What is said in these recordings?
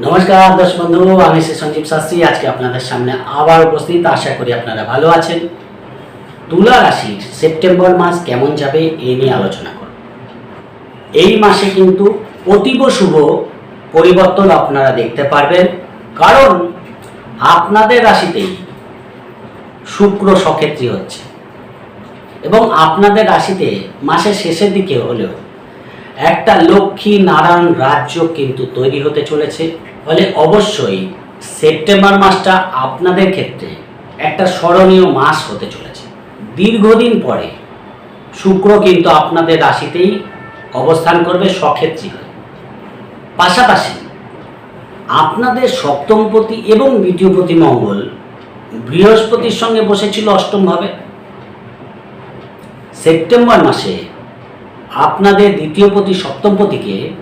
নমস্কার, দর্শক বন্ধু, আমি শ্রী সঞ্জীব শাস্ত্রী। আজকে আপনাদের সামনে আবার উপস্থিত। আশা করি আপনারা ভালো আছেন। তুলা রাশির সেপ্টেম্বর মাস কেমন যাবে এই নিয়ে আলোচনা করব। এই মাসে কিন্তু অতীব শুভ পরিবর্তন আপনারা দেখতে পারবেন। কারণ আপনাদের রাশিতেই শুক্র সক্ষেত্রী হচ্ছে। এবং আপনাদের রাশিতে মাসের শেষের দিকে হলেও একটা লক্ষ্মী নারায়ণ রাজ্য কিন্তু তৈরি হতে চলেছে। ফলে অবশ্যই সেপ্টেম্বর মাসটা আপনাদের ক্ষেত্রে একটা স্মরণীয় মাস হতে চলেছে। দীর্ঘদিন পরে শুক্র কিন্তু আপনাদের রাশিতেই অবস্থান করবে সক্ষেত্রী হয়ে। পাশাপাশি আপনাদের সপ্তমপতি এবং দ্বিতীয়পতি মঙ্গল বৃহস্পতির সঙ্গে বসেছিল অষ্টমভাবে সেপ্টেম্বর মাসে আপনাদের দ্বিতীয় পতি, সপ্তম পতিকে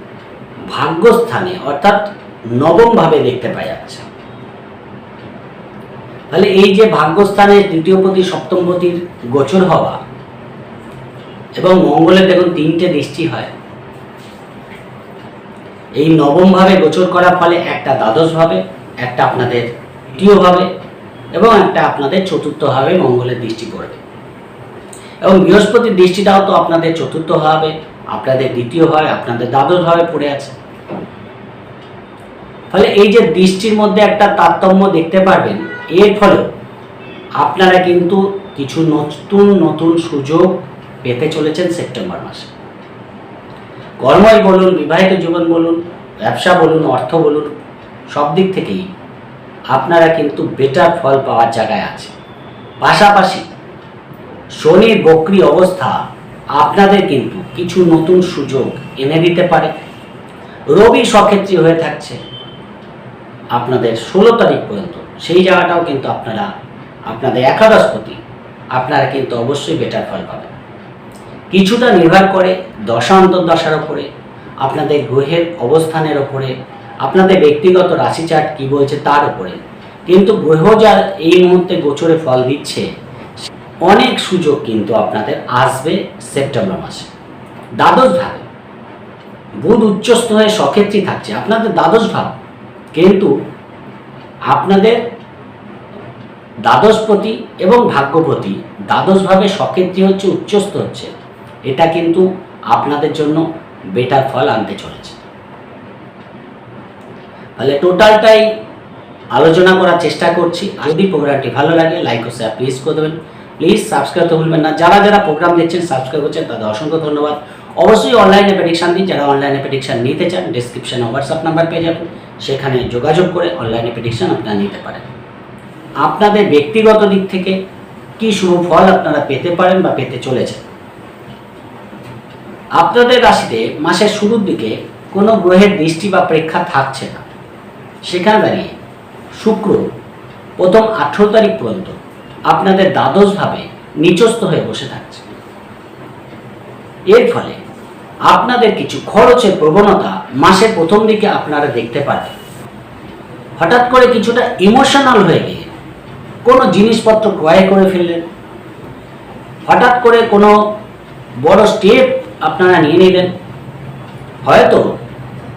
ভাগ্যস্থানে, অর্থাৎ নবমভাবে দেখতে পাওয়া যাচ্ছে তাহলে এই যে ভাগ্যস্থানে দ্বিতীয় পতি, সপ্তম পতির গোচর হওয়া এবং মঙ্গলের দেখুন তিনটে দৃষ্টি হয়। এই নবমভাবে গোচর করার ফলে একটা দ্বাদশভাবে, একটা আপনাদের তৃতীয়ভাবে এবং একটা আপনাদের চতুর্থভাবে মঙ্গলের দৃষ্টি পড়বে। এবং বৃহস্পতির দৃষ্টিটাও তো আপনাদের চতুর্থ হবে, আপনাদের দ্বিতীয় হয়, আপনাদের দ্বাদশ ভাবে পড়ে আছে। ফলে এই যে দৃষ্টির মধ্যে একটা তারতম্য দেখতে পারবেন, এর ফলে আপনারা কিন্তু কিছু নতুন নতুন সুযোগ পেতে চলেছেন সেপ্টেম্বর মাসে। কর্মই বলুন, বিবাহিত জীবন বলুন, ব্যবসা বলুন, অর্থ বলুন, সব দিক থেকেই আপনারা কিন্তু বেটার ফল পাওয়ার জায়গায় আছে পাশাপাশি শনির বক্রি অবস্থা আপনাদের কিন্তু কিছু নতুন সুযোগ এনে দিতে পারে। রবি সক্ষেত্রী হয়ে থাকছে আপনাদের ষোলো তারিখ পর্যন্ত। সেই জায়গাটাও কিন্তু আপনারা, আপনাদের একাদশপতি, আপনারা কিন্তু অবশ্যই বেটার ফল পাবেন। কিছুটা নির্ভর করে দশান্তর দশার ওপরে আপনাদের গ্রহের অবস্থানের ওপরে আপনাদের ব্যক্তিগত রাশি চার্ট কী বলছে তার উপরে। কিন্তু গ্রহ যা এই মুহূর্তে গোচরে ফল দিচ্ছে অনেক সুযোগ কিন্তু আপনাদের আসবে সেপ্টেম্বর মাসে। দ্বাদশ ভাবে বুধ উচ্চস্থ হয়ে সক্ষেত্রী থাকছে। আপনাদের দ্বাদশ ভাব কিন্তু আপনাদের দ্বাদশপতি এবং ভাগ্যপতি দ্বাদশভাবে সক্ষেত্রী হচ্ছে, উচ্চস্থ হচ্ছে। এটা কিন্তু আপনাদের জন্য বেটার ফল আনতে চলেছে। তাহলে টোটালটাই আলোচনা করার চেষ্টা করছি। যদি প্রোগ্রামটি ভালো লাগে লাইক ও শেয়ার প্লিজ করে দেবেন। প্লিজ সাবস্ক্রাইব তো ভুলবেন না। যারা যারা প্রোগ্রাম দেখছেন সাবস্ক্রাইব করছেন, তাদের অসংখ্য ধন্যবাদ। অবশ্যই অনলাইনে প্রেডিকশান দিন। যারা অনলাইনে প্রেডিকশান নিতে চান ডিসক্রিপশানে হোয়াটসঅ্যাপ নাম্বার পেয়ে যাবেন। সেখানে যোগাযোগ করে অনলাইনে প্রেডিকশান আপনারা নিতে পারেন। আপনাদের ব্যক্তিগত দিক থেকে কি শুভ ফল আপনারা পেতে পারেন বা পেতে চলেছেন? আপনাদের রাশিতে মাসের শুরুর দিকে কোনো গ্রহের দৃষ্টি বা প্রেক্ষা থাকছে না। সেখানে দাঁড়িয়ে শুক্র প্রথম আঠেরো তারিখ পর্যন্ত আপনাদের দ্বাদশভাবে নিচস্থ হয়ে বসে থাকছে। এর ফলে আপনাদের কিছু খরচের প্রবণতা মাসের প্রথম দিকে আপনারা দেখতে পারবেন। হঠাৎ করে কিছুটা ইমোশনাল হয়ে গিয়ে কোনো জিনিসপত্র ক্রয় করে ফেললেন। হঠাৎ করে কোনো বড় স্টেপ আপনারা নিয়ে নিলেন। হয়তো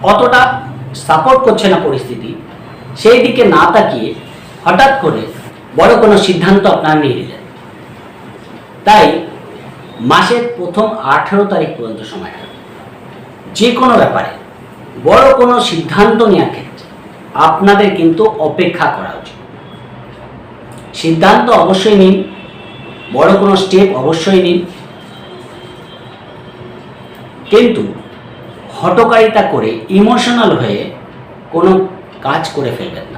অতটা সাপোর্ট করছে না পরিস্থিতি। সেই দিকে না তাকিয়ে হঠাৎ করে বড় কোনো সিদ্ধান্ত আপনারা নিয়ে নিলেন। তাই মাসের প্রথম আঠেরো তারিখ পর্যন্ত সময়টা যে কোনো ব্যাপারে বড় কোনো সিদ্ধান্ত নেওয়ার ক্ষেত্রে আপনাদের কিন্তু অপেক্ষা করা উচিত। সিদ্ধান্ত অবশ্যই নিন, বড় কোনো স্টেপ অবশ্যই নিন। কিন্তু হটকারিতা করে ইমোশনাল হয়ে কোনো কাজ করে ফেলবেন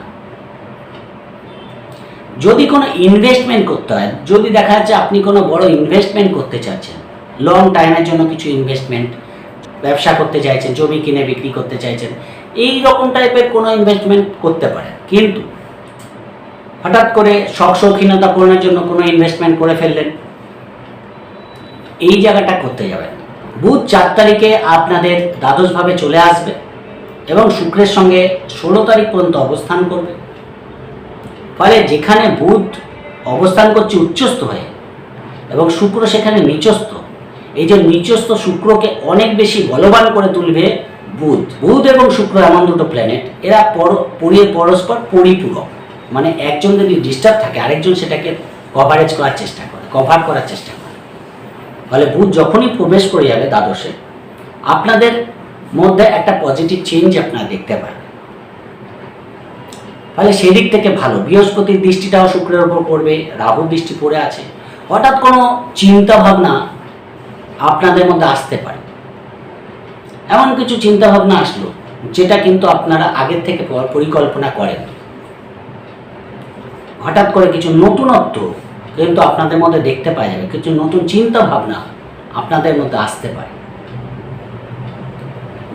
যদি কোনো ইনভেস্টমেন্ট করতে হয়, যদি দেখা যাচ্ছে আপনি কোনো বড় ইনভেস্টমেন্ট করতে চাচ্ছেন লং টাইমের জন্য কিছু ইনভেস্টমেন্ট ব্যবসা করতে চাইছেন, জমি কিনে বিক্রি করতে চাইছেন, এই রকম টাইপের কোনো ইনভেস্টমেন্ট করতে পারেন কিন্তু হঠাৎ করে শখ শৌখিনতা পূরণের জন্য কোনো ইনভেস্টমেন্ট করে ফেললেন, এই জায়গাটা করতে যাবেন। বুধ চার তারিখে আপনাদের দ্বাদশভাবে চলে আসবে এবং শুক্রের সঙ্গে ষোলো তারিখ পর্যন্ত অবস্থান করবে ফলে যেখানে বুধ অবস্থান করছে উচ্চস্থ হয়ে এবং শুক্র সেখানে নিচস্থ, এই যে নিচস্থ শুক্রকে অনেক বেশি বলবান করে তুলবে বুধ। বুধ এবং শুক্র এমন দুটো প্ল্যানেট এরা পর, পরি- পরস্পর পরিপূরক মানে একজন যদি ডিস্টার্ব থাকে, আরেকজন সেটাকে কভারেজ করার চেষ্টা করে কভার করার চেষ্টা করে। ফলে বুধ যখনই প্রবেশ করে যাবে দ্বাদশে, আপনাদের মধ্যে একটা পজিটিভ চেঞ্জ আপনারা দেখতে পাবেন ফলে সেদিক থেকে ভালো। বৃহস্পতির দৃষ্টিটাও শুক্রের উপর পড়বে, রাহুর দৃষ্টি পড়ে আছে। হঠাৎ কোনো চিন্তা ভাবনা আপনাদের মধ্যে আসতে পারে। এমন কিছু চিন্তা ভাবনা আসলো, যেটা কিন্তু আপনারা আগের থেকে পরিকল্পনা করেন। হঠাৎ করে কিছু নতুনত্ব কিন্তু আপনাদের মধ্যে দেখতে পাওয়া যাবে, কিছু নতুন চিন্তা ভাবনা আপনাদের মধ্যে আসতে পারে।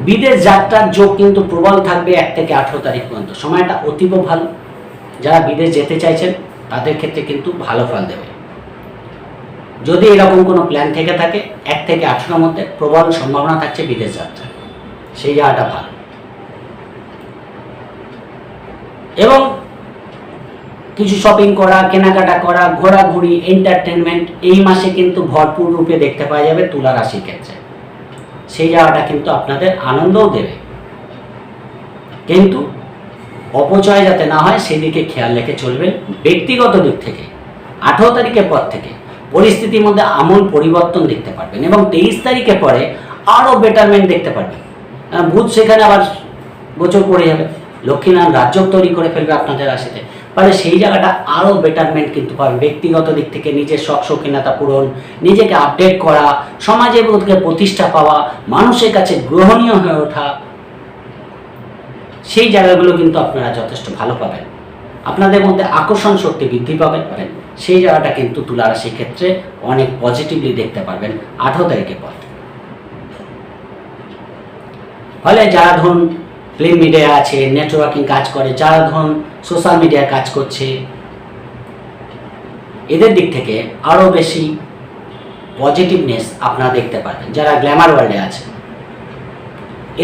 বিদেশ যাত্রার যোগ কিন্তু প্রবল থাকবে এক থেকে আঠেরো তারিখ পর্যন্ত। সময়টা অতীব ভালো। যারা বিদেশ যেতে চাইছেন, তাদের ক্ষেত্রে কিন্তু ভালো ফল দেবে। যদি এরকম কোনো প্ল্যান থেকে থাকে, এক থেকে আঠেরোর মধ্যে প্রবল সম্ভাবনা থাকছে বিদেশ যাত্রা সেই জায়গাটা ভালো। এবং কিছু শপিং করা, কেনাকাটা করা, ঘোরাঘুরি এন্টারটেনমেন্ট এই মাসে কিন্তু ভরপুর রূপে দেখতে পাওয়া যাবে তুলা রাশির ক্ষেত্রে। সেই জায়গাটা কিন্তু আপনাদের আনন্দও দেবে। কিন্তু অপচয় যাতে না হয়, সেদিকে খেয়াল রেখে চলবেন ব্যক্তিগত দিক থেকে। আঠেরো তারিখের পর থেকে পরিস্থিতির মধ্যে আমূল পরিবর্তন দেখতে পারবেন এবং তেইশ তারিখের পরে আরও বেটারমেন্ট দেখতে পারবেন। বুধ সেখানে আবার গোচর করে যাবে। লক্ষ্মীনারায়ণ রাজ্য তৈরি করে ফেলবে আপনাদের রাশিতে। ফলে সেই জায়গাটা আরও বেটারমেন্ট কিন্তু পাবেন ব্যক্তিগত দিক থেকে নিজের শখ, শৌখিনতা পূরণ, নিজেকে আপডেট করা মধ্যে প্রতিষ্ঠা পাওয়া, মানুষের কাছে গ্রহণীয় হয়ে ওঠা, সেই জায়গাগুলো কিন্তু আপনারা যথেষ্ট ভালো পাবেন। আপনাদের মধ্যে আকর্ষণ শক্তি বৃদ্ধি পাবেন পাবেন। সেই জায়গাটা কিন্তু তুলা রাশির ক্ষেত্রে অনেক পজিটিভলি দেখতে পারবেন আঠারো তারিখের পর। ফলে যারা ধরুন ফিল্ম মিডিয়া আছে, নেটওয়ার্কিং কাজ করে যারা ধরুন সোশ্যাল মিডিয়ায় কাজ করছে। এদের দিক থেকে আরও বেশি পজিটিভনেস আপনারা দেখতে পাবেন, যারা গ্ল্যামার ওয়ার্ল্ডে আছে।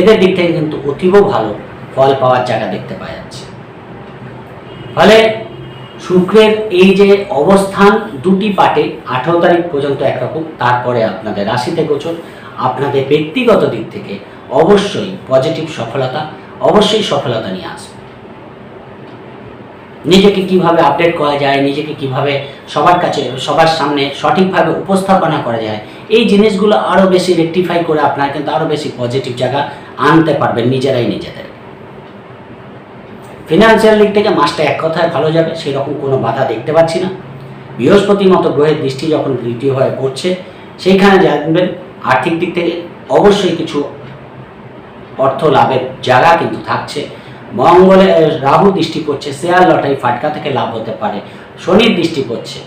এদের দিক থেকে কিন্তু অতীব ভালো ফল পাওয়ার জায়গা দেখতে পাওয়া যাচ্ছে। ফলে শুক্রের এই যে অবস্থান দুটি পাটে আঠারো তারিখ পর্যন্ত একরকম, তারপরে আপনাদের রাশিতে গোচর। আপনাদের ব্যক্তিগত দিক থেকে অবশ্যই পজিটিভ সফলতা অবশ্যই সফলতা নিয়ে আসবে। নিজেকে কীভাবে আপডেট করা যায়, নিজেকে কীভাবে সবার কাছে, সবার সামনে সঠিকভাবে উপস্থাপনা করা যায়, এই জিনিসগুলো আরও বেশি রেকটিফাই করে আপনারা কিন্তু আরও বেশি পজিটিভ জায়গা আনতে পারবেন নিজেরাই নিজেদের। ফিনান্সিয়াল দিক থেকে মাসটা এক কথায় ভালো যাবে, সেরকম কোনো বাধা দেখতে পাচ্ছি না। বৃহস্পতির মতো গ্রহের দৃষ্টি যখন দ্বিতীয় হয়ে পড়ছে, সেইখানে জানবেন আর্থিক দিক থেকে অবশ্যই কিছু অর্থ লাভের জায়গা কিন্তু থাকছে। মঙ্গলে রাহু দৃষ্টি পড়ছে, শেয়ার লটারি ফাটকা থেকে লাভ হতে পারে, শনির দৃষ্টি পড়ছে।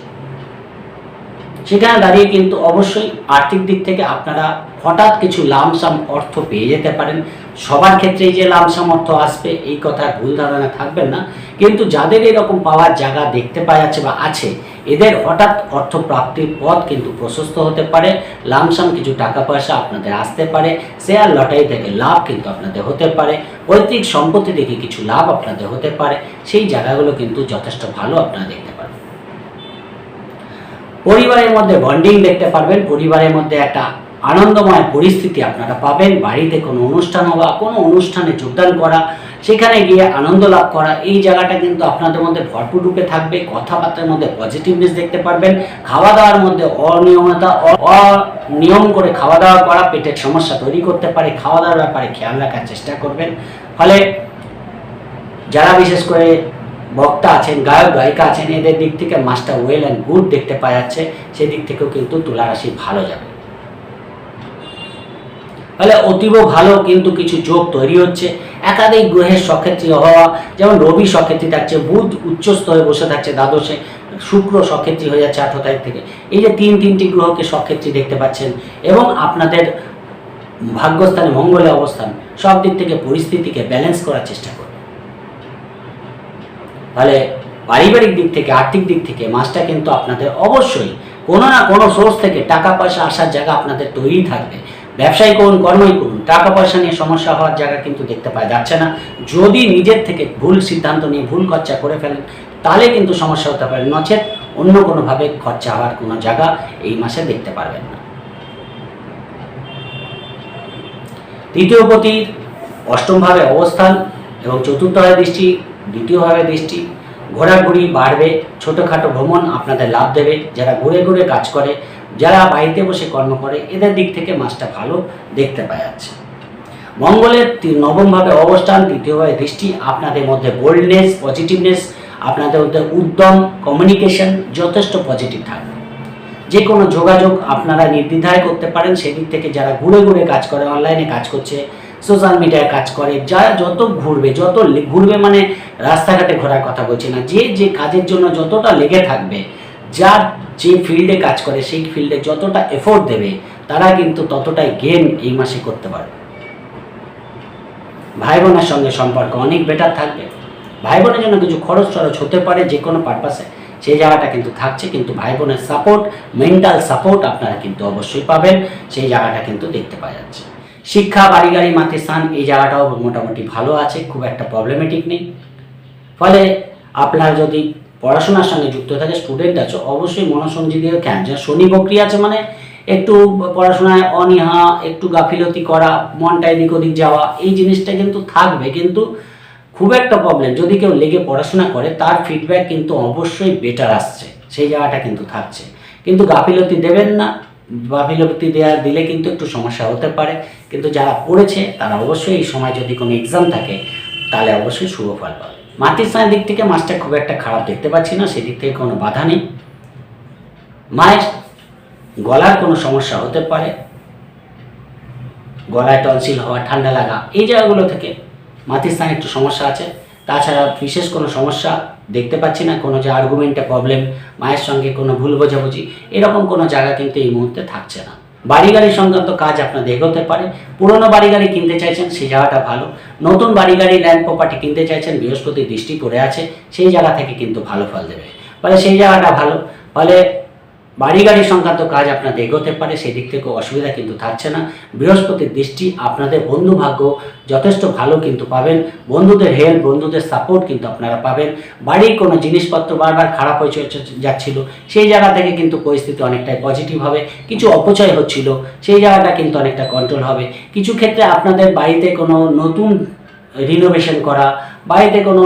সেখানে দাঁড়িয়ে কিন্তু অবশ্যই আর্থিক দিক থেকে আপনারা হঠাৎ কিছু লামসাম অর্থ পেয়ে যেতে পারেন। সবার ক্ষেত্রেই যে লামসাম অর্থ আসবে, এই কথা ভুল ধারণা থাকবেন না। কিন্তু যাদের এরকম পাওয়ার জায়গা দেখতে পাওয়া যাচ্ছে বা আছে এদের হঠাৎ অর্থ প্রাপ্তির পথ কিন্তু প্রশস্ত হতে পারে, লামসাম কিছু টাকা পয়সা আপনাদের আসতে পারে, শেয়ার লটারি থেকে লাভ কিন্তু আপনাদের হতে পারে, পৈতৃক সম্পত্তি থেকে কিছু লাভ আপনাদের হতে পারে, সেই জায়গাগুলো কিন্তু যথেষ্ট ভালো আপনারা দেখতে পারেন পরিবারের মধ্যে বন্ডিং দেখতে পারবেন, পরিবারের মধ্যে একটা আনন্দময় পরিস্থিতি আপনারা পাবেন, বাড়িতে কোনো অনুষ্ঠান হওয়া, কোনো অনুষ্ঠানে যোগদান করা সেখানে গিয়ে আনন্দ লাভ করা, এই জায়গাটা কিন্তু আপনাদের মধ্যে ভরপুর রূপে থাকবে। কথাবার্তার মধ্যে পজিটিভনেস দেখতে পারবেন। খাওয়া দাওয়ার মধ্যে অনিয়মতা, অনিয়ম করে খাওয়া দাওয়া করা পেটের সমস্যা তৈরি করতে পারে। খাওয়া দাওয়ার ব্যাপারে খেয়াল রাখার চেষ্টা করবেন। ফলে যারা বিশেষ করে বক্তা আছেন, গায়ক, গায়িকা আছেন, এদের দিক থেকে মাস্টার ওয়েল অ্যান্ড গুড দেখতে পাওয়া যাচ্ছে। সেদিক থেকেও কিন্তু তুলা রাশি ভালো যাবে। ফলে অতীব ভালো কিন্তু কিছু যোগ তৈরি হচ্ছে। একাধিক গ্রহের সক্ষেত্রী হওয়া, যেমন রবি সক্ষেত্রী থাকছে, বুধ উচ্চ স্তরে বসে থাকছে দ্বাদশে, শুক্র সক্ষেত্রী হয়ে যাচ্ছে আঠারো তারিখ থেকে। এই যে তিন তিনটি গ্রহকে সক্ষেত্রী দেখতে পাচ্ছেন এবং আপনাদের ভাগ্যস্থানে মঙ্গলে অবস্থান, সব দিক থেকে পরিস্থিতিকে ব্যালেন্স করার চেষ্টা করবে তাহলে পারিবারিক দিক থেকে, আর্থিক দিক থেকে মাসটা কিন্তু আপনাদের অবশ্যই কোনো না কোনো সোর্স থেকে টাকা পয়সা আসার জায়গা আপনাদের তৈরি থাকবে। ব্যবসায়ী করুন কর্মই করুন, টাকা পয়সা নিয়ে সমস্যা হওয়ার জায়গা কিন্তু দেখতে পাওয়া যাচ্ছে না। যদি নিজের থেকে ভুল সিদ্ধান্ত নিয়ে ভুল খরচা করে ফেলেন, তাহলে কিন্তু সমস্যা হতে পারে। নচেত অন্য কোনোভাবে খরচা হওয়ার কোনো জায়গা এই মাসে দেখতে পারবেন না। তৃতীয় পতির অষ্টমভাবে অবস্থান এবং চতুর্থভাবে দৃষ্টি, দ্বিতীয়ভাবে দৃষ্টি ঘোরাঘুরি বাড়বে, ছোটোখাটো ভ্রমণ আপনাদের লাভ দেবে। যারা ঘুরে ঘুরে কাজ করে, যারা বাড়িতে বসে কর্ম করে, এদের দিক থেকে মাসটা ভালো দেখতে পাওয়া যাচ্ছে। মঙ্গলের নবমভাবে অবস্থান তৃতীয়ভাবে দৃষ্টি আপনাদের মধ্যে বোল্ডনেস পজিটিভনেস আপনাদের মধ্যে উদ্যম কমিউনিকেশন যথেষ্ট পজিটিভ থাকবে। যে কোনো যোগাযোগ আপনারা নির্দ্বিধায় করতে পারেন, সেদিক থেকে যারা ঘুরে ঘুরে কাজ করে অনলাইনে কাজ করছে সোশ্যাল মিডিয়ায় কাজ করে, যারা যত ঘুরবে যত ঘুরবে মানে রাস্তাঘাটে ঘোরার কথা বলছি না, যে যে কাজের জন্য যতটা লেগে থাকবে, যার যে ফিল্ডে কাজ করে, সেই ফিল্ডে যতটা এফোর্ট দেবে, তারা কিন্তু ততটাই গেম এই মাসে করতে পারবে। ভাই বোনের সঙ্গে সম্পর্ক অনেক বেটার থাকবে। ভাই বোনের জন্য কিছু খরচ টরচ হতে পারে যে কোনো পারপাসে সেই জায়গাটা কিন্তু থাকছে, কিন্তু ভাই বোনের সাপোর্ট মেন্টাল সাপোর্ট আপনারা কিন্তু অবশ্যই পাবেন, সেই জায়গাটা কিন্তু দেখতে পাওয়া যাচ্ছে। শিক্ষা, বাড়ি, গাড়ি, মাতৃস্থান, এই জায়গাটাও মোটামুটি ভালো আছে, খুব একটা প্রবলেমেটিক নেই। ফলে আপনার যদি পড়াশোনার সঙ্গে যুক্ত থাকে স্টুডেন্ট আছে, অবশ্যই মনোসংযোগী কেন যে শনি, বকরি আছে মানে একটু পড়াশোনায় অনীহা, একটু গাফিলতি করা মনটা এদিক ওদিক যাওয়া, এই জিনিসটা কিন্তু থাকবে, কিন্তু খুব একটা প্রবলেম যদি কেউ লেগে পড়াশোনা করে, তার ফিডব্যাক কিন্তু অবশ্যই বেটার আসছে। সেই জায়গাটা কিন্তু থাকছে। কিন্তু গাফিলতি দেবেন না। গাফিলতি দেওয়া দিলে কিন্তু একটু সমস্যা হতে পারে। কিন্তু যারা পড়েছে, তারা অবশ্যই এই সময় যদি কোনো এক্সাম থাকে, তাহলে অবশ্যই শুভ ফল পাবে। মাতৃস্থানের দিক থেকে মাছটা খুব একটা খারাপ দেখতে পাচ্ছি না, সেদিক থেকে কোনো বাধা নেই। মায়ের গলার কোনো সমস্যা হতে পারে। গলায় টনসিল হওয়া, ঠান্ডা লাগা, এই জায়গাগুলো থেকে মাতৃ মাতৃস্থানে একটু সমস্যা আছে। তাছাড়া বিশেষ কোনো সমস্যা দেখতে পাচ্ছি না, কোনো যে আর্গুমেন্টে প্রবলেম মায়ের সঙ্গে কোনো ভুল বোঝাবুঝি, এরকম কোনো জায়গা কিন্তু এই মুহূর্তে থাকছে না। বাড়ি গাড়ি সংক্রান্ত কাজ আপনার এগোতে পারে, পুরনো বাড়ি গাড়ি কিনতে চাইছেন সেই জায়গাটা ভালো। নতুন বাড়ি গাড়ি ল্যান্ড প্রপার্টি কিনতে চাইছেন বৃহস্পতি দৃষ্টি পড়ে আছে, সেই জায়গা থেকে কিন্তু ভালো ফল দেবে। ফলে সেই জায়গাটা ভালো, ফলে বাড়ি গাড়ি সংক্রান্ত কাজ আপনাদের এগোতে পারে সেই দিক থেকে অসুবিধা কিন্তু থাকছে না। বৃহস্পতির দৃষ্টি আপনাদের বন্ধু ভাগ্য যথেষ্ট ভালো কিন্তু পাবেন। বন্ধুদের হেল্প বন্ধুদের সাপোর্ট কিন্তু আপনারা পাবেন। বাড়ির কোনো জিনিসপত্র বারবার খারাপ হয়ে যাচ্ছিল, সেই জায়গা থেকে কিন্তু পরিস্থিতি অনেকটাই পজিটিভ হবে। কিছু অপচয় হচ্ছিল, সেই জায়গাটা কিন্তু অনেকটা কন্ট্রোল হবে। কিছু ক্ষেত্রে আপনাদের বাড়িতে কোনো নতুন রিনোভেশন করা, বাড়িতে কোনো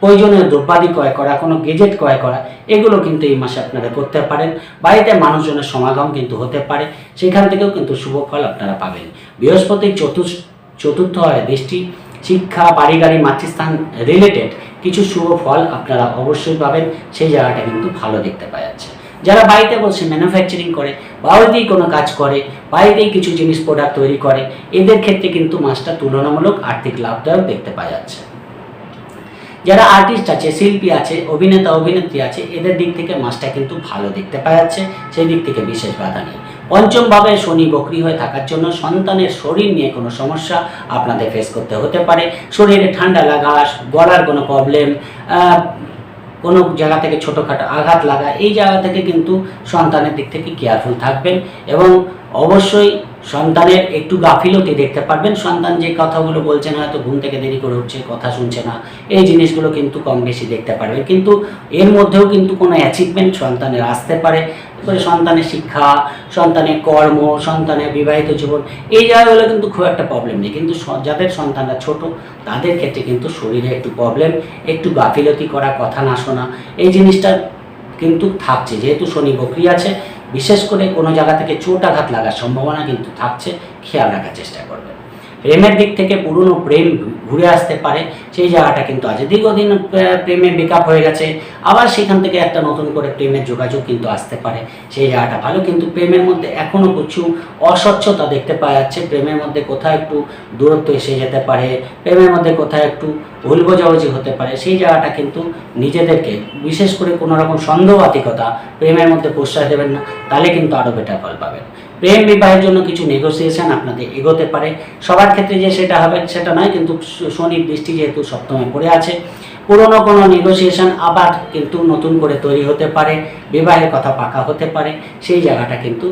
প্রয়োজনীয় দ্রব্যাদি ক্রয় করা, কোনো গেজেট ক্রয় করা, এগুলো কিন্তু এই মাসে আপনারা করতে পারেন। বাড়িতে মানুষজনের সমাগম কিন্তু হতে পারে, সেখান থেকেও কিন্তু শুভ ফল আপনারা পাবেন। বৃহস্পতির চতুর্থ চতুর্থ হয় দৃষ্টি, শিক্ষা বাড়ি গাড়ি মাতৃস্থান রিলেটেড কিছু শুভ ফল আপনারা অবশ্যই পাবেন, সেই জায়গাটা কিন্তু ভালো দেখতে পাওয়া যাচ্ছে। যারা বাড়িতে বসে ম্যানুফ্যাকচারিং করে, বাড়িতেই কোনো কাজ করে, বাড়িতেই কিছু জিনিস প্রোডাক্ট তৈরি করে, এদের ক্ষেত্রে কিন্তু মাসটা তুলনামূলক আর্থিক লাভদায়ক দেখতে পাওয়া যাচ্ছে। যারা আর্টিস্ট আছে, শিল্পী আছে, অভিনেতা, অভিনেত্রী আছে, এদের দিক থেকে মাসটা কিন্তু ভালো দেখতে পাওয়া যাচ্ছে, সেই দিক থেকে বিশেষ বাধা নেই। পঞ্চমভাবে শনি বকরি হয়ে থাকার জন্য সন্তানের শরীর নিয়ে কোনো সমস্যা আপনাদের ফেস করতে হতে পারে। শরীরে ঠান্ডা লাগা, গলার কোনো প্রবলেম কোনো জায়গা থেকে ছোটোখাটো আঘাত লাগা, এই জায়গা থেকে কিন্তু সন্তানের দিক থেকে কেয়ারফুল থাকবেন এবং অবশ্যই সন্তানের একটু গাফিলতি দেখতে পারবেন। সন্তান যে কথাগুলো বলছেন হয়তো ঘুম থেকে দেরি করে উঠছে, কথা শুনছে না, এই জিনিসগুলো কিন্তু কম বেশি দেখতে পারবেন কিন্তু এর মধ্যেও কিন্তু কোনো অ্যাচিভমেন্ট সন্তানের আসতে পারে। করে সন্তানের শিক্ষা, সন্তানের কর্ম, সন্তানের বিবাহিত জীবন, এই জায়গাগুলো কিন্তু খুব একটা প্রবলেম নেই। কিন্তু যাদের সন্তানরা ছোট, তাদের ক্ষেত্রে কিন্তু শরীরে একটু প্রবলেম একটু গাফিলতি করা, কথা না শোনা, এই জিনিসটা কিন্তু থাকছে। যেহেতু শনি বকরি আছে বিশেষ করে কোনো জায়গা থেকে চোট আঘাত লাগার সম্ভাবনা কিন্তু থাকছে, খেয়াল রাখার চেষ্টা করবেন। প্রেমের দিক থেকে পুরনো প্রেম ঘুরে আসতে পারে সেই জায়গাটা কিন্তু আছে। দীর্ঘদিন আহ, প্রেমে বেকআপ হয়ে গেছে আবার সেখান থেকে একটা নতুন করে প্রেমের যোগাযোগ কিন্তু আসতে পারে সেই জায়গাটা ভালো। কিন্তু প্রেমের মধ্যে এখনও কিছু অস্বচ্ছতা দেখতে পাওয়া যাচ্ছে। প্রেমের মধ্যে কোথাও একটু দূরত্ব এসে যেতে পারে প্রেমের মধ্যে কোথাও একটু ভুল বোঝাবুঝি হতে পারে সেই জায়গাটা কিন্তু নিজেদেরকে বিশেষ করে কোনো রকম প্রেমের মধ্যে প্রশ্রয় দেবেন না তাহলে কিন্তু আরও বেটার ফল পাবেন। প্রেম বিবাহের জন্য কিছু নেগোসিয়েশন আপনাদের এগোতে পারে। সবার ক্ষেত্রে যে সেটা হবে সেটা নয়, কিন্তু শনির দৃষ্টি যেহেতু সপ্তমে পড়ে আছে, পুরনো কোনো নেগোসিয়েশন আবার কিন্তু নতুন করে তৈরি হতে পারে, বিবাহের কথা পাকা হতে পারে, সেই জায়গাটা কিন্তু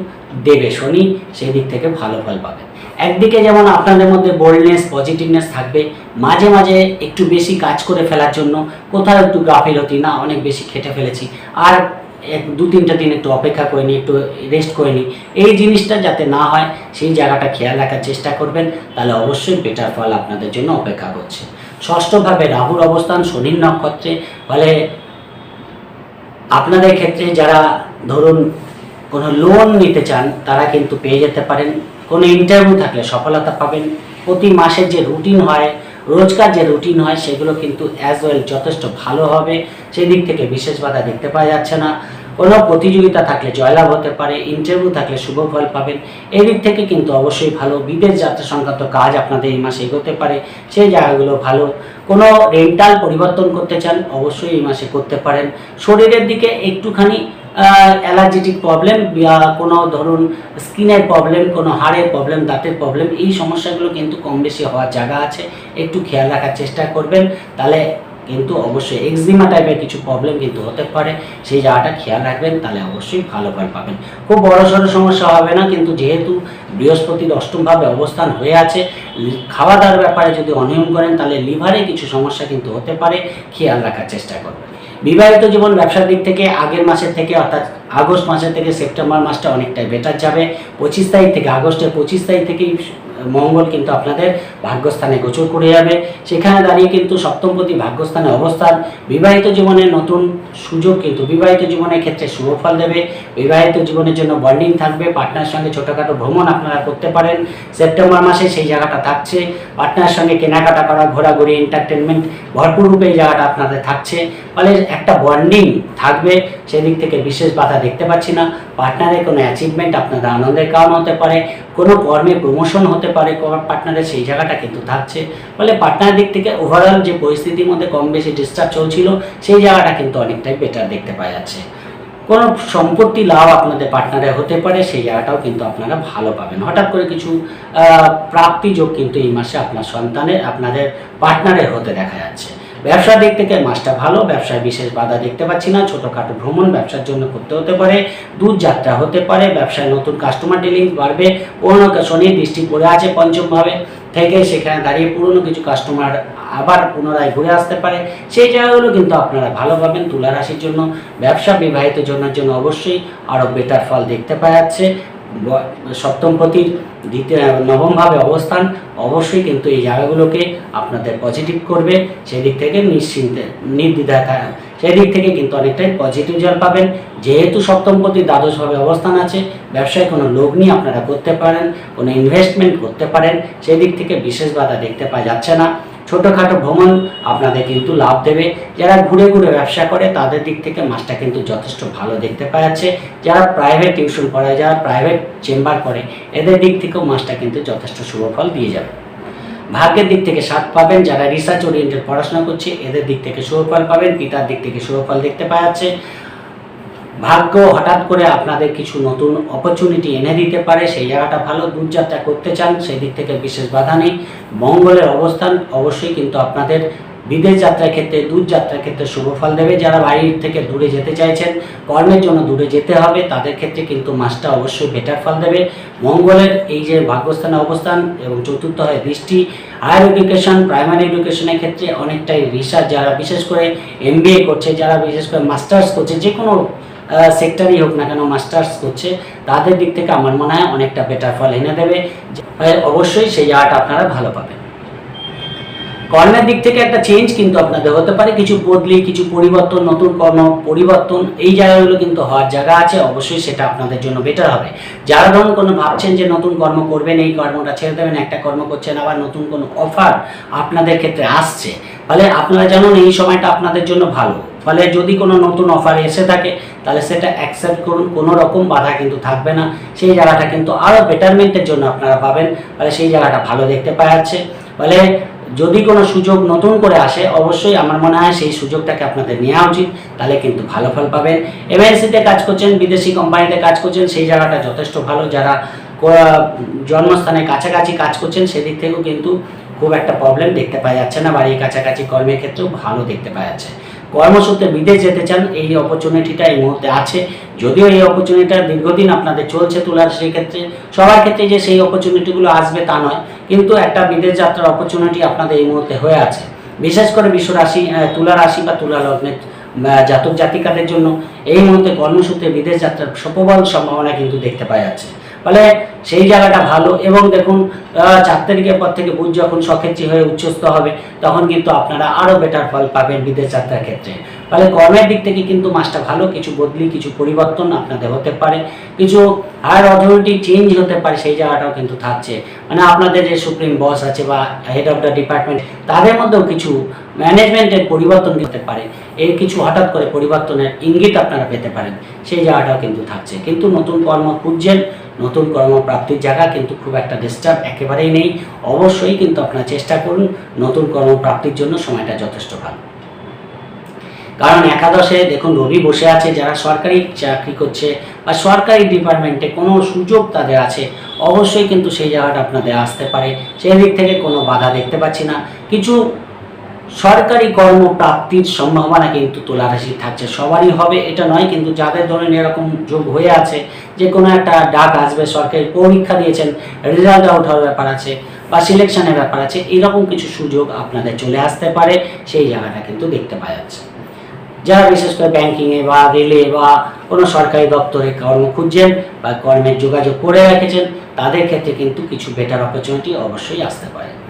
দেবে শনি, সেই দিক থেকে ভালো ফল পাবেন একদিকে যেমন আপনাদের মধ্যে বোল্ডনেস পজিটিভনেস থাকবে, মাঝে মাঝে একটু বেশি কাজ করে ফেলার জন্য কোথাও একটু গাফিলতি, না, অনেক বেশি খেটে ফেলেছি, আর এক দু তিনটা দিন একটু অপেক্ষা করে নিই, একটু রেস্ট করে নিই। এই জিনিসটা যাতে না হয়, সেই জায়গাটা খেয়াল রাখার চেষ্টা করবেন, তাহলে অবশ্যই বেটার ফল আপনাদের জন্য অপেক্ষা করছে। ষষ্ঠভাবে রাহুর অবস্থান, শনির নক্ষত্রে, ফলে আপনাদের ক্ষেত্রে যারা ধরুন কোনো লোন নিতে চান, তারা কিন্তু পেয়ে যেতে পারেন। কোনো ইন্টারভিউ থাকলে সফলতা পাবেন। প্রতি মাসের যে রুটিন হয় রোজকার যে রুটিন হয় সেগুলো কিন্তু অ্যাজ ওয়েল যথেষ্ট ভালো হবে। সেদিক থেকে বিশেষ বাধা দেখতে পাওয়া যাচ্ছে না। কোনো প্রতিযোগিতা থাকলে জয়লাভ হতে পারে ইন্টারভিউ থাকলে শুভ ফল পাবেন। এই দিক থেকে কিন্তু অবশ্যই ভালো। বিদেশ যাত্রা সংক্রান্ত কাজ আপনাদের এই মাসে এগোতে পারে, সেই জায়গাগুলো ভালো। কোনো রেন্টাল পরিবর্তন করতে চান, অবশ্যই এই মাসে করতে পারেন। শরীরের দিকে একটুখানি অ্যালার্জেটিক প্রবলেম বা কোনো ধরুন স্কিনের প্রবলেম কোনো হাড়ের প্রবলেম দাঁতের প্রবলেম এই সমস্যাগুলো কিন্তু কম বেশি হওয়ার জায়গা আছে। একটু খেয়াল রাখার চেষ্টা করবেন, তাহলে কিন্তু অবশ্যই এক্সিমা টাইপের কিছু প্রবলেম কিন্তু হতে পারে। সেই জায়গাটা খেয়াল রাখবেন, তাহলে অবশ্যই ভালো ফল পাবেন। খুব বড় সড়ো সমস্যা হবে না, কিন্তু যেহেতু বৃহস্পতির অষ্টমভাবে অবস্থান হয়ে আছে, খাওয়া দাওয়ার ব্যাপারে যদি অনিয়ম করেন, তাহলে লিভারে কিছু সমস্যা কিন্তু হতে পারে। খেয়াল রাখার চেষ্টা করবেন। বিবাহিত জীবন ব্যবসার দিক থেকে আগের মাসের থেকে অর্থাৎ আগস্ট মাসের থেকে সেপ্টেম্বর মাসটা অনেকটাই বেটার যাবে। পঁচিশ তারিখ থেকে, আগস্টের পঁচিশ তারিখ থেকেই মঙ্গল কিন্তু আপনাদের ভাগ্যস্থানে গোচর করে যাবে। সেখানে দাঁড়িয়ে কিন্তু সপ্তমপতি ভাগ্যস্থানে অবস্থান। বিবাহিত জীবনের নতুন সুযোগ কিন্তু বিবাহিত জীবনের ক্ষেত্রে শুভ ফল দেবে। বিবাহিত জীবনের জন্য বন্ডিং থাকবে। পার্টনার সঙ্গে ছোটোখাটো ভ্রমণ আপনারা করতে পারেন। সেপ্টেম্বর মাসে সেই জায়গাটা থাকছে। পার্টনার সঙ্গে কেনাকাটা করা, ঘোরাঘুরি এন্টারটেনমেন্ট ভরপুর রূপে এই জায়গাটা আপনাদের থাকছে। ফলে একটা বন্ডিং থাকবে। সেদিক থেকে বিশেষ বাধা দেখতে পাচ্ছি না। পার্টনারের কোনো অ্যাচিভমেন্ট আপনাদের আনন্দের কারণ হতে পারে, কোনো কর্মে প্রমোশন হতে পারে পার্টনারের সেই জায়গাটা কিন্তু থাকছে। ফলে পার্টনারের দিক থেকে ওভারঅল যে পরিস্থিতির মধ্যে কম বেশি ডিস্টার্ব চলছিল, সেই জায়গাটা কিন্তু অনেকটাই বেটার দেখতে পাওয়া যাচ্ছে। কোনো সম্পত্তি লাভ আপনাদের পার্টনারে হতে পারে, সেই জায়গাটাও কিন্তু আপনারা ভালো পাবেন। হঠাৎ করে কিছু প্রাপ্তি যোগ কিন্তু এই মাসে আপনার সন্তানের, আপনাদের পার্টনারের হতে দেখা যাচ্ছে। ব্যবসার দিক থেকে মাসটা ভালো, ব্যবসায় বিশেষ বাধা দেখতে পাচ্ছি না। ছোটোখাটো ভ্রমণ ব্যবসার জন্য করতে হতে পারে, দূর যাত্রা হতে পারে, ব্যবসায় নতুন কাস্টমার ডিলিং বাড়বে পুরোনো শনির দৃষ্টি পড়ে আছে পঞ্চমভাবে থেকে সেখানে দাঁড়িয়ে পুরনো কিছু কাস্টমার আবার পুনরায় ঘুরে আসতে পারে। সেই জায়গাগুলো কিন্তু আপনারা ভালো পাবেন তুলা রাশির জন্য, ব্যবসা বিবাহিত জন্য অবশ্যই আরও বেটার ফল দেখতে পাওয়া যাচ্ছে। ব- সপ্তমপতির দ্বিতীয় নবমভাবে অবস্থান অবশ্যই কিন্তু এই জায়গাগুলোকে আপনাদের পজিটিভ করবে। সেদিক থেকে নিশ্চিন্তে নির্দ্বিধা থা- সেদিক থেকে কিন্তু অনেকটাই পজিটিভ জল পাবেন। যেহেতু সপ্তমপতি দ্বাদশভাবে অবস্থান আছে, ব্যবসায় কোনো লগ্নি আপনারা করতে পারেন, কোনো ইনভেস্টমেন্ট করতে পারেন, সেদিক থেকে বিশেষ বাধা দেখতে পাওয়া যাচ্ছে না। ছোটোখাটো ভ্রমণ আপনাদের কিন্তু লাভ দেবে। যারা ঘুরে ঘুরে ব্যবসা করে, তাদের দিক থেকে মাসটা কিন্তু যথেষ্ট ভালো দেখতে পাওয়া যাচ্ছে। যারা প্রাইভেট টিউশন পড়ায়, যারা প্রাইভেট চেম্বার করে, এদের দিক থেকেও মাসটা কিন্তু যথেষ্ট শুভ ফল দিয়ে যাবে। ভাগ্যের দিক থেকে সাত পাবেন, যারা রিসার্চ ওরিয়েন্টেড পড়াশোনা করছে, এদের দিক থেকে শুভ ফল পাবেন, পিতার দিক থেকে শুভ ফল দেখতে পাওয়া যাচ্ছে। ভাগ্য হঠাৎ করে আপনাদের কিছু নতুন অপরচুনিটি এনে দিতে পারে, সেই জায়গাটা ভালো দূরযাত্রা করতে চান সেই দিক থেকে বিশেষ বাধা নেই। মঙ্গলের অবস্থান অবশ্যই কিন্তু আপনাদের বিদেশ যাত্রার ক্ষেত্রে দূর যাত্রার ক্ষেত্রে শুভ ফল দেবে। যারা বাড়ির থেকে দূরে যেতে চাইছেন, কর্মের জন্য দূরে যেতে হবে, তাদের ক্ষেত্রে কিন্তু মাসটা অবশ্যই বেটার ফল দেবে। মঙ্গলের এই যে ভাগ্যস্থানে অবস্থান এবং চতুর্থ হয় দৃষ্টি হায়ার এডুকেশন প্রাইমারি এডুকেশনের ক্ষেত্রে অনেকটাই রিসার্চ যারা বিশেষ করে এমবিএ করছে, যারা বিশেষ করে মাস্টার্স করছে যে কোনো সেক্টরই হোক না কেন মাস্টার্স করছে, তাদের দিক থেকে আমার মনে হয় অনেকটা বেটার ফল এনে দেবে। অবশ্যই সেই জায়গাটা আপনারা ভালো পাবেন। কর্মের দিক থেকে একটা চেঞ্জ কিন্তু আপনাদের হতে পারে। কিছু বদলি, কিছু পরিবর্তন, নতুন কর্ম, পরিবর্তন, এই জায়গাগুলো কিন্তু হওয়ার জায়গা আছে। অবশ্যই সেটা আপনাদের জন্য বেটার হবে। যারা ধরুন কোনো ভাবছেন যে নতুন কর্ম করবেন, এই কর্মটা ছেড়ে দেবেন, একটা কর্ম করছেন, আবার নতুন কোনো অফার আপনাদের ক্ষেত্রে আসছে ফলে আপনারা জানুন এই সময়টা আপনাদের জন্য ভালো। ফলে যদি কোনো নতুন অফার এসে থাকে, তাহলে সেটা অ্যাকসেপ্ট করুন, কোনো রকম বাধা কিন্তু থাকবে না। সেই জায়গাটা কিন্তু আরও বেটারমেন্টের জন্য আপনারা পাবেন, ফলে সেই জায়গাটা ভালো দেখতে পাওয়া যাচ্ছে। ফলে যদি কোনো সুযোগ নতুন করে আসে, অবশ্যই আমার মনে হয় সেই সুযোগটাকে আপনাদের নেওয়া উচিত, তাহলে কিন্তু ভালো ফল পাবেন। এমএনসিতে কাজ করছেন, বিদেশি কোম্পানিতে কাজ করছেন, সেই জায়গাটা যথেষ্ট ভালো। যারা জন্মস্থানের কাছাকাছি কাজ করছেন, সেদিক থেকেও কিন্তু খুব একটা প্রবলেম দেখতে পাওয়া যাচ্ছে না, বাড়ির কাছাকাছি কর্মের ক্ষেত্রেও ভালো দেখতে পাওয়া যাচ্ছে। কর্মসূত্রে বিদেশ যেতে চান, এই অপরচুনিটিটা এই মুহূর্তে আছে। যদিও এই অপরচুনিটিটা দীর্ঘদিন আপনাদের চলছে তোলার সেই ক্ষেত্রে সবার ক্ষেত্রে যে সেই অপরচুনিটিগুলো আসবে তা নয়। কিন্তু একটা বিদেশ যাত্রার অপরচুনিটি আপনাদের এই মুহূর্তে হয়ে আছে। বিশেষ করে বিশ্ব রাশি তুলা রাশি বা তুলা লগ্নের জাতক জাতিকাদের জন্য এই মুহূর্তে কর্মসূত্রে বিদেশ যাত্রার সপবল সম্ভাবনা কিন্তু দেখতে পাওয়া যাচ্ছে। ফলে সেই জায়গাটা ভালো এবং দেখুন চার তারিখের পর থেকে বুধ যখন সক্ষেত্রী হয়ে উচ্চস্থ হবে, তখন কিন্তু আপনারা আরও বেটার ফল পাবেন বিদেশ যাত্রার ক্ষেত্রে। ফলে কর্মের দিক থেকে কিন্তু মাসটা ভালো, কিছু বদলি, কিছু পরিবর্তন আপনাদের হতে পারে, কিছু হায়ার অথরিটি চেঞ্জ হতে পারে, সেই জায়গাটাও কিন্তু থাকছে। মানে আপনাদের যে সুপ্রিম বস আছে বা হেড অফ দ্য ডিপার্টমেন্ট তাদের মধ্যেও কিছু ম্যানেজমেন্টের পরিবর্তন হতে পারে। এর কিছু হঠাৎ করে পরিবর্তনের ইঙ্গিত আপনারা পেতে পারেন, সেই জায়গাটাও কিন্তু থাকছে। কিন্তু নতুন কর্ম খুঁজছেন নতুন কর্মপ্রাপ্তির জায়গা কিন্তু খুব একটা ডিস্টার্ব একেবারেই নেই। অবশ্যই কিন্তু আপনারা চেষ্টা করুন নতুন কর্মপ্রাপ্তির জন্য সময়টা যথেষ্ট ভালো। কারণ একাদশে দেখুন রবি বসে আছে, যারা সরকারি চাকরি করছে বা সরকারি ডিপার্টমেন্টে কোনো সুযোগ তাদের আছে, অবশ্যই কিন্তু সেই জায়গাটা আপনাদের আসতে পারে। সেই দিক থেকে কোনো বাধা দেখতে পাচ্ছি না। কিছু সরকারি কর্মপ্রাপ্তির সম্ভাবনা কিন্তু তুলা রাশি থাকছে। সবারই হবে, এটা নয়, কিন্তু যাদের ধরেন এরকম যোগ হয়ে আছে, যে কোনো একটা ডাক আসবে, সরকারি পরীক্ষা দিয়েছেন রেজাল্ট আউট হওয়ার ব্যাপার আছে বা সিলেকশনের ব্যাপার আছে, এরকম কিছু সুযোগ আপনাদের চলে আসতে পারে, সেই জায়গাটা কিন্তু দেখতে পাওয়া যাচ্ছে। যারা বিশেষ করে ব্যাংকিংয়ে বা রেলে বা কোনো সরকারি দপ্তরে কর্ম খুঁজছেন বা কর্মের যোগাযোগ করে রেখেছেন, তাদের ক্ষেত্রে কিন্তু কিছু বেটার অপরচুনিটি অবশ্যই আসতে পারে।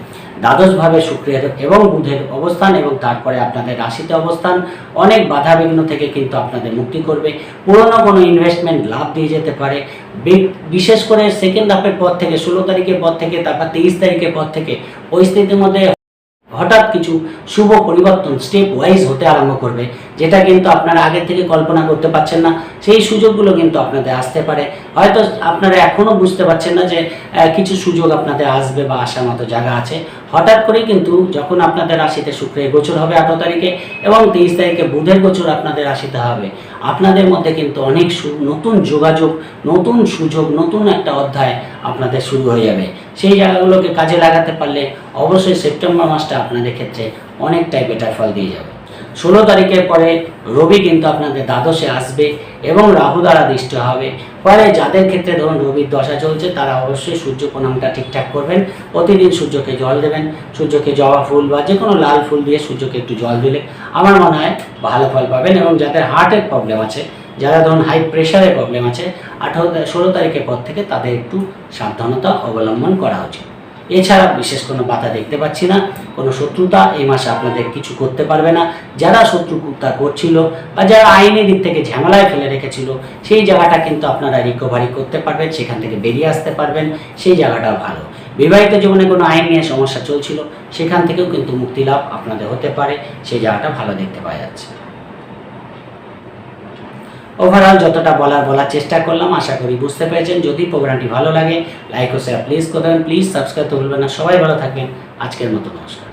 দ্বাদশভাবে শুক্রের এবং বুধের অবস্থান এবং তারপরে আপনাদের রাশিতে অবস্থান। অনেক বাধা বিঘ্ন থেকে কিন্তু আপনাদের মুক্তি করবে। পুরনো কোনো ইনভেস্টমেন্ট লাভ দিয়ে যেতে পারে। বিশেষ করে সেকেন্ড হাফের পর থেকে, ষোলো তারিখের পর থেকে, তারপর তেইশ তারিখের পর থেকে, পরিস্থিতির মধ্যে হঠাৎ কিছু শুভ পরিবর্তন স্টেপ ওয়াইজ হতে আরম্ভ করবে, যেটা কিন্তু আপনারা আগে থেকে কল্পনা করতে পারছেন না। সেই সুযোগগুলো কিন্তু আপনাদের আসতে পারে। হয়তো আপনারা এখনও বুঝতে পারছেন না যে কিছু সুযোগ আপনাদের আসবে বা আসার মতো জায়গা আছে। হঠাৎ করেই কিন্তু যখন আপনাদের রাশিতে শুক্রের গোচর হবে আঠারো তারিখে এবং তেইশ তারিখে বুধের গোচর আপনাদের রাশিতে হবে, আপনাদের মধ্যে কিন্তু অনেক নতুন যোগাযোগ, নতুন সুযোগ, নতুন একটা অধ্যায় আপনাদের শুরু হয়ে যাবে। সেই জায়গাগুলোকে কাজে লাগাতে পারলে অবশ্যই সেপ্টেম্বর মাসটা আপনাদের ক্ষেত্রে অনেকটাই বেটার ফল দিয়ে যাবে। ষোলো তারিখের পরে রবি কিন্তু আপনাদের দ্বাদশে আসবে এবং রাহু দ্বারা দৃষ্টি হবে। ফলে যাদের ক্ষেত্রে ধরুন রবির দশা চলছে, তারা অবশ্যই সূর্য প্রণামটা ঠিকঠাক করবেন। প্রতিদিন সূর্যকে জল দেবেন। সূর্যকে জবা ফুল বা যে কোনো লাল ফুল দিয়ে সূর্যকে একটু জল দিলে। আমার মনে হয় ভালো ফল পাবেন এবং যাদের হার্টের প্রবলেম আছে যারা ধরুন হাই প্রেশারের প্রবলেম আছে, আঠারো ষোলো তারিখের পর থেকে তাদের একটু সাবধানতা অবলম্বন করা উচিত। এছাড়া বিশেষ কোনো বাধা দেখতে পাচ্ছি না, কোনো শত্রুতা এই মাসে আপনাদের কিছু করতে পারবে না। যারা শত্রুতা করছিল বা যারা আইনি দিক থেকে ঝামেলায় ফেলে রেখেছিল, সেই জায়গাটা কিন্তু আপনারা রিকভারি করতে পারবেন, সেখান থেকে বেরিয়ে আসতে পারবেন, সেই জায়গাটাও ভালো। বিবাহিত জীবনে কোনো আইন নিয়ে সমস্যা চলছিল, সেখান থেকেও কিন্তু মুক্তি লাভ আপনাদের হতে পারে, সেই জায়গাটা ভালো দেখতে পাওয়া যাচ্ছে। ওভারঅল যতটা বলার বলার চেষ্টা করলাম, আশা করি বুঝতে পেরেছেন। যদি প্রোগ্রামটি ভালো লাগে লাইক ও শেয়ার প্লিজ করবেন। প্লিজ সাবস্ক্রাইব তো ভুলবেন না। সবাই ভালো থাকবেন। আজকের মতো নমস্কার।